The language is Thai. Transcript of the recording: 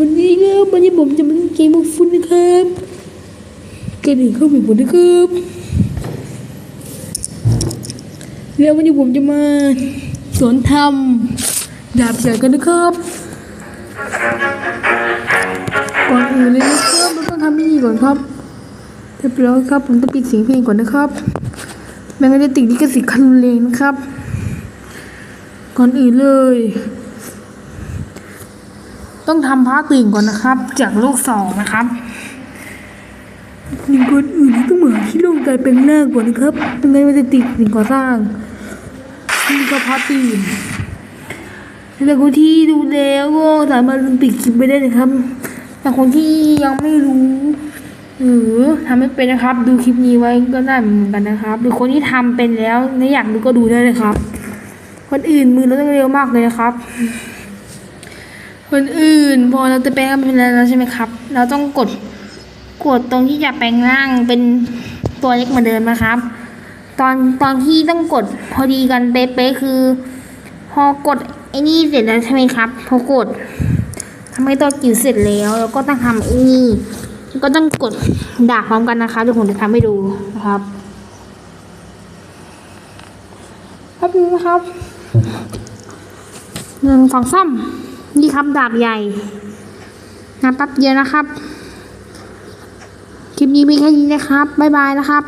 วันนี้ครับวันนี้ผมจะมาเล่นเกมฟุตนะครับกระดิ่งเข้าไปหมดนะครับแล้ววันนี้ผมจะมาสอนทำดาบใหญ่กันนะครับก่อนอื่นเลยนะครับเราต้องทำนี่ก่อนครับเรียบร้อยครับ ผมต้องปิดเสียงเพลงก่อนนะครับแม่งั้นจะติดลิขสิทธิ์คันรุนแรงนะครับ ก่อนอื่นเลย ต้องทำพระตื่นก่อนนะครับ จากโลกสองนะครับหนึ่งคนอื่นต้องมาที่โลกกลายเป็นหน้าก่อนนะครับไม่งั้นมันจะติดสิ่งก่อสร้างนี่ก็พระตื่นแต่คนที่ดูแล้วก็สามารถปิดคลิปไปได้นะครับ แต่คนที่ยังไม่รู้หรือทำไม่เป็นนะครับ ดูคลิปนี้ไว้ก็ได้เหมือนกันนะครับ หรือคนที่ทำเป็นแล้วและอยากดูก็ดูได้เลยครับ คนอื่นมือเราต้องเร็วมากเลยนะครับ คนอื่นพอเราจะแปลงร่างเป็นแล้วใช่ไหมครับ เราต้องกดกดตรงที่จะแปลงร่างเป็นตัวเล็กเหมือนเดิมนะครับ ตอนตอนที่ต้องกดพอดีกันเป๊ะๆคือ พอกดไอ้นี่เสร็จแล้วใช่ไหมครับ พอกดทำให้ตัวจิ๋วเสร็จแล้วเราก็ต้องทำไอ้นี่ก็ต้องกดดาบพร้อมกันนะคะเดี๋ยวผมจะทำให้ดูนะครับแป๊บนึงนะครับหนึ่งสองสาม นี่ครับดาบใหญ่นะแป๊บเดียวนะครับ คลิปนี้มีแค่นี้นะครับ บ๊ายบายนะครับ